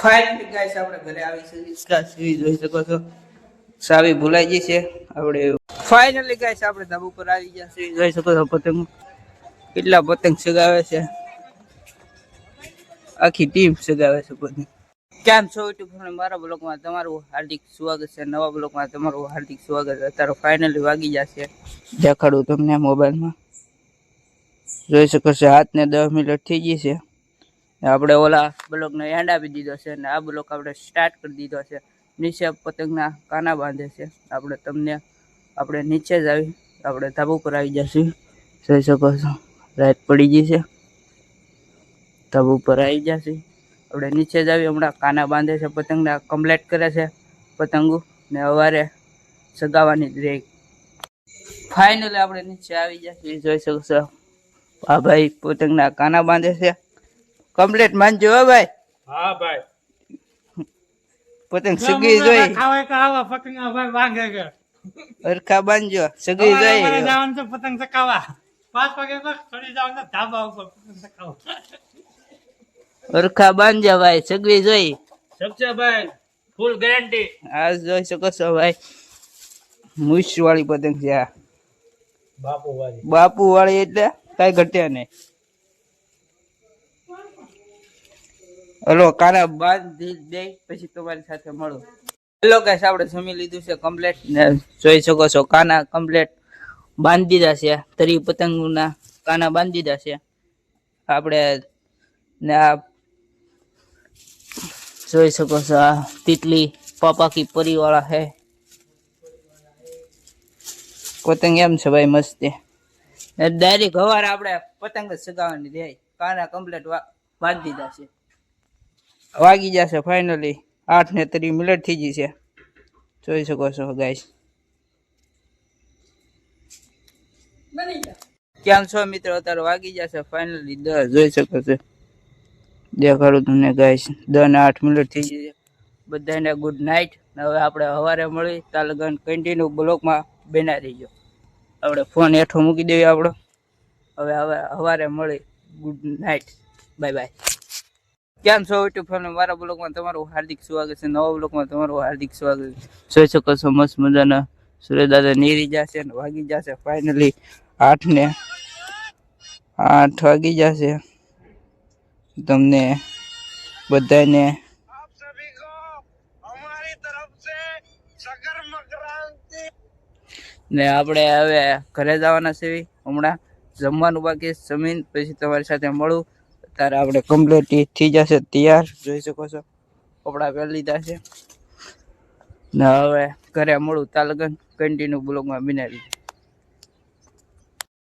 Finally guys આપણે ઘરે આવી છે સીવી જોઈ શકો છો. સાવી ભૂલાઈ ગઈ છે. આપણે ફાઇનલી ગાઈસ આપણે ધાબુ પર આવી ગયા. છે જોઈ શકો છો પતંગ. કેટલા પતંગ સગાવે છે. આખી ટીમ સગાવે છે પતંગ. કેમ છો યુટ્યુબ મારા બ્લોગમાં તમારું હાર્દિક સ્વાગત છે. નવા બ્લોગમાં તમારું હાર્દિક સ્વાગત. અત્યારે ફાઇનલી વાગી જશે દેખાડું તમને મોબાઈલમાં જોઈ શકો છો, હાથને દસ મિનિટ થઈ ગઈ છે. આપણે ઓલા બ્લોકને એન્ડ આપી દીધો છે અને આ બ્લોક આપણે સ્ટાર્ટ કરી દીધો છે. નીચે પતંગના કાના બાંધે છે. આપણે તમને આપણે નીચે જ આવી આપણે ધાબુ ઉપર આવી જશું જોઈ શકો છો રાત પડી ગઈ છે. ધાબુ ઉપર આવી જશે આપણે નીચે જ આવી હમણાં કાના બાંધે છે, પતંગના કમ્પ્લેટ કરે છે પતંગો ને સવારે સગાવાની જ ફાઇનલી આપણે નીચે આવી જશે જોઈ શકો છો, આ ભાઈ પતંગના કાના બાંધે છે. કમ્પ્લીટ માનજો હો ભાઈ. હા ભાઈ. પતંગ સગી જોઈ. ખાવા કે આવા પતંગ ભાઈ વાંગે કે અરખા બાંધજો સગી જોઈ. જવાનું છે પતંગ ચકાવા પાંચ વાગે તો ચડી જવાનું ધાબા ઉપર પતંગ ચકાવવા અરખા બાંધજો ભાઈ સગવી જોઈ. સબસે ભાઈ? ફૂલ ગેરંટી આ જોઈ શકો છો ભાઈ. મૂછ વાળી પતંગ છે આ. બાપુ વાળી બાપુ વાળી એટલે કઈ ઘટ્યા નહીં. હલો કાના બાંધી દે પછી તમારી સાથે મળો. હેલો ગાઈસ આપણે જમી લીધું છે કમ્પ્લેટ ને જોઈ શકો છો, કાના કમ્પ્લેટ બાંધી દીધા છે. તરી પતંગના કાના બાંધી દીધા છે. આપણે ને આ જોઈ શકો છો, આ તીટલી પાપા કી પરિવાળા હે પતંગ એમ છે ભાઈ મસ્તી ડાયરેક્ટ હવાર આપણે પતંગ જ સગાવવાની રહે કાના કમ્પ્લેટ બાંધી દીધા છે. વાગી જશે ફાઇનલી આઠ ને ત્રીસ મિનિટ થઈ ગઈ છે. જોઈ શકો છો ગાઈસ કેમ છો મિત્રો? અત્યારે વાગી જશે ફાઇનલી દસ જોઈ શકો છો. દેખાડું તમને ગાઈસ દસ ને આઠ મિનિટ થઈ ગઈ છે. બધાને ગુડ નાઇટ હવે આપણે સવારે મળી. તાલગન કન્ટિન્યુ બ્લોકમાં બેના રહીજો આપણે ફોન હેઠો મૂકી દેવી આપણો. હવે હવે સવારે મળી. ગુડ નાઇટ બાય બાય કેમ છો યુટ્યુબ ફેમિલી મારા બ્લોગમાં તમારું હાર્દિક સ્વાગત છે. નવા બ્લોગમાં તમારું હાર્દિક સ્વાગત છે. જોઈ શકો છો મસ્ત મજાના સૂર્યદાદા નીરી જશે ને વાગી જશે. ફાઇનલી આઠ ને આઠ વાગી જશે. તમને બધાને ને આપણે હવે ઘરે જવાના છીએ હમણાં જમવાનું બાકી જમીન. પછી તમારી સાથે મળું. ત્યારે આપણે કમ્પ્લીટ થઈ જશે તૈયાર. જોઈ શકો છો. કપડા પહેરી લીધા છે. ને હવે ઘરે મળું તાલગન કન્ટિન્યુ બ્લોગમાં બનાવી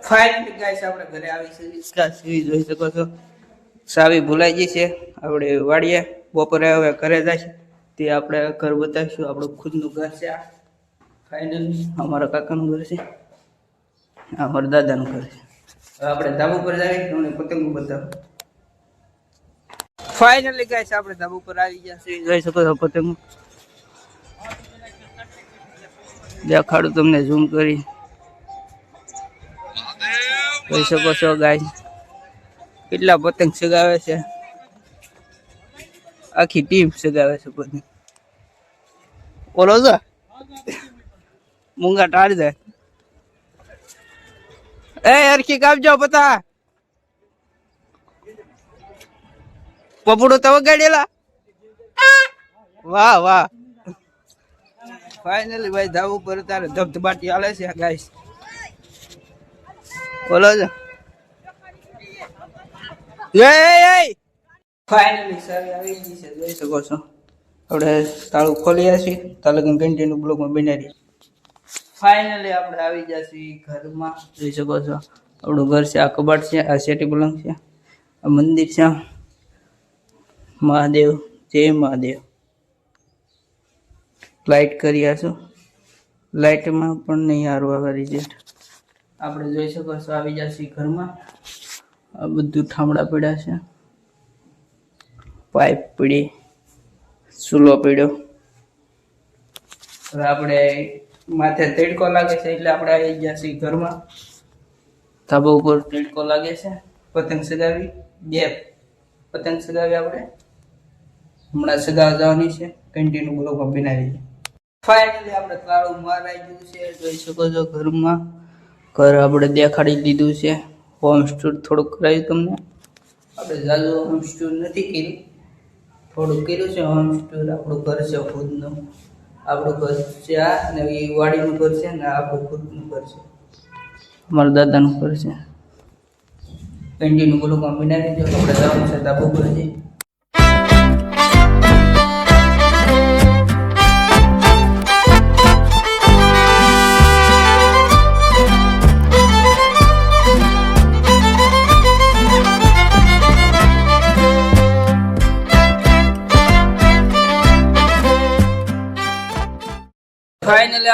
ફાઇનલી ગાઈસ આપણે ઘરે આવી છે. જોઈ શકો છો. સાવી ભૂલાઈ ગઈ છે. આપણે વાડીએ બપોરે હવે ઘરે જાય છે. તે આપણે ઘર બતાવીશું. આપણું ખુદનું ઘર છે આ. ફાઇનલી અમારા કાકાનું ઘર છે. અમારા દાદાનું ઘર છે. આપણે ધાબુ પર જાય તમને પતંગ બતાવું. ફાઇનલી ગાઈસ આપણે ધાબુ ઉપર આવી ગયા છે જોઈ શકો છો પતંગ દેખાડું તમને ઝૂમ કરી. જોઈ શકો છો ગાઈસ કેટલા પતંગ સગાવે છે. આખી ટીમ સગાવે છે પતંગ બોલો છો? મૂંગા ટાળી દે. એ અરખી કાપજો પતા પપડો તો વગાડેલા. વાહ વાહ. ફાઇનલી ભાઈ ધાવ ઉપર તારે ધબધબાટી હાલે છે ગાઈસ બોલો છો. ફાઇનલી સર આવી ગઈ છે, જોઈ શકો છો. આપણે તાળું ખોલીએ છીએ તાલુકા કન્ટિન્યુ બ્લોકમાં બનાવી ફાઇનલી આપણે આવી જશે ઘરમાં, જોઈ શકો છો. આપણું ઘર છે, આ કબાટ છે, આ સેટી પલંગ છે, આ મંદિર છે. મહાદેવ, જય મહાદેવ. લાઇટ કરી આશું? લાઈટમાં પણ નહીં હારવા આવે રિઝલ્ટ આપણે જોઈ શકો છો આવી જશે ઘરમાં. આ બધું ઠામડા પડ્યા છે. પાઇપ પડી, ચૂલો પડ્યો. હવે આપણે માથે તડકો લાગે છે એટલે આપણે આવી જશે ઘરમાં. ધાબા ઉપર તડકો લાગે છે. પતંગ સગાવી, બે પતંગ સગાવી આપણે. હમણાં સગા જવાની છે. કન્ટિન્યુ બ્લોગમાં બનાવી ફાઇનલી આપણે કાળું મારાઈ ગયું છે. જોઈ શકો છો ઘરમાં. ઘર આપણે દેખાડી દીધું છે. હોમ સ્ટોર થોડુંક કરાવ્યું તમને. આપણે જાજુ હોમ સ્ટોર નથી કર્યું. થોડુંક કર્યું છે હોમ સ્ટોર આપણું ઘર છે ખુદનું. આપણું ઘર છે આ ને એ વાડીનું ઘર છે ને આપણું ખુદનું ઘર છે. અમારા દાદાનું ઘર છે. કન્ટિન્યુ બ્લોગમાં બનાવી દેજો આપણે જવાનું છે ધાબુ પર જઈ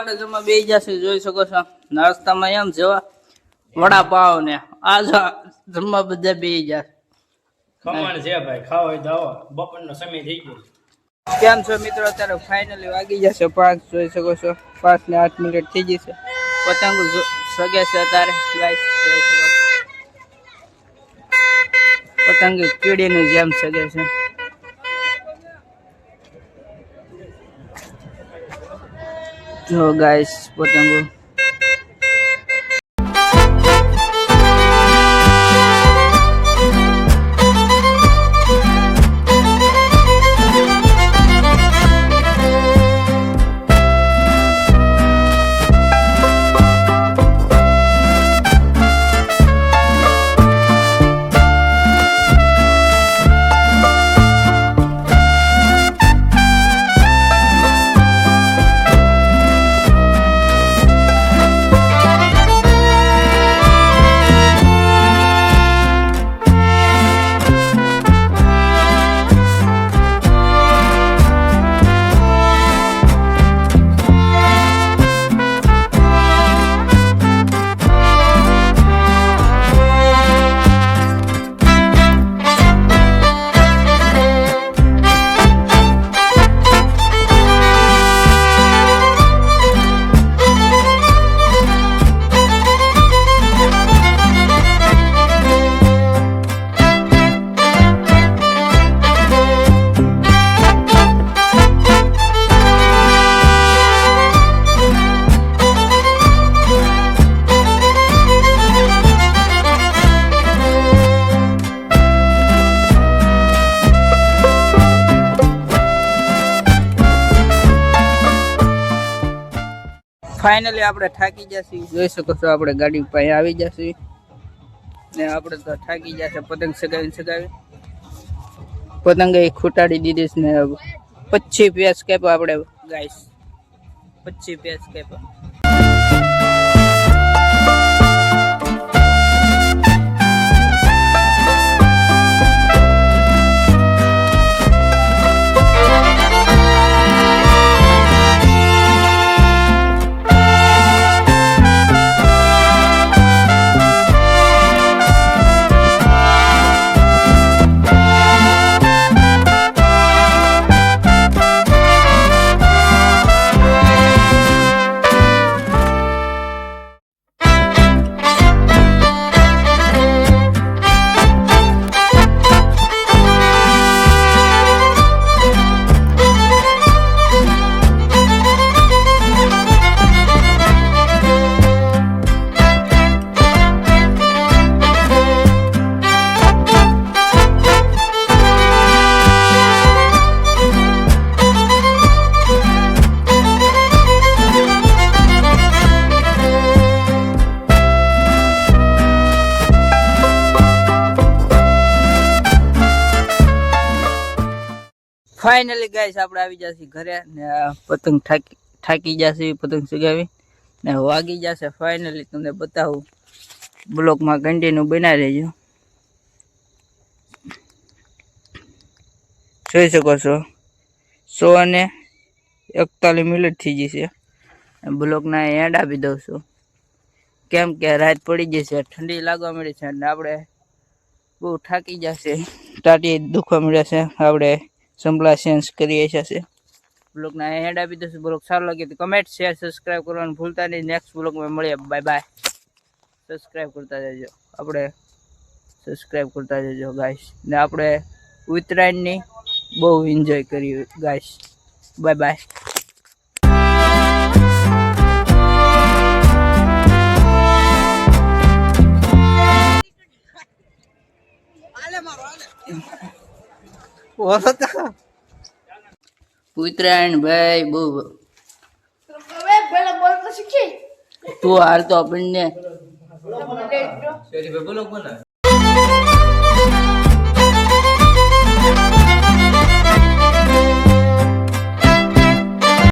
આપણે જમવા બે જશે જોઈ શકો છો નાસ્તામાં એમ જેવા વડાપાવ ને આ જો જમવા બધા બે જશે કમાણ છે ભાઈ ખાવ હોય તો બપોરનો સમય થઈ ગયો. કેમ છો મિત્રો? અત્યારે ફાઇનલી વાગી જશે પાંચ જોઈ શકો છો. પાંચ ને આઠ મિનિટ થઈ જશે પતંગો સગે છે અત્યારે. ગાઈસ જોઈ શકો છો. પતંગ કીડીની જેમ સગે છે. જો ગાઈસ પતંગો ફાઇનલી આપણે થાકી જશે. જોઈ શકો છો, આપણે ગાડી પાસે આવી જશે. ને આપણે તો થાકી જશે પતંગ સગાવી સગાવી. પતંગ એ ખૂટાડી દીધી છે ને, પચીસ પ્યાસ કેપ આપણે ગાઈસ. પચીસ પેસ કાપ્યા ફાઇનલી ગાઈસ આપણે આવી જશે ઘરે ને પતંગ થાકી થાકી જશે પતંગ ચગાવી ને વાગી જશે. ફાઇનલી તમને બતાવું. બ્લોકમાં કન્ટિન્યુ બનાવી રહેજો. જોઈ શકો છો. સો અને એકતાલીસ મિનિટ થઈ જશે. બ્લોકના એન્ડ આપી દઉં છું. કેમ કે રાત પડી જશે, ઠંડી લાગવા મળી છે અને આપણે બહુ થાકી જશે. ટાટી દુખવા મળ્યા છે. આપણે સંભળા કરી કરીએ છે. બ્લોગના હેડ આપી દઈશું. બ્લોગ સારો લાગે તો કમેન્ટ શેર સબસ્ક્રાઈબ કરવાનું ભૂલતા નહીં. નેક્સ્ટ બ્લોગમાં મળીએ. બાય બાય સબસ્ક્રાઈબ કરતા જજો. આપણે સબસ્ક્રાઈબ કરતા જજો ગાઈશ ને આપણે ઉત્તરાયણની બહુ એન્જોય કર્યું ગાઈશ બાય બાય ઉત્તરાયણ ભાઈ બહુ તો શીખી. તું હાલ તો આપણને બોલો.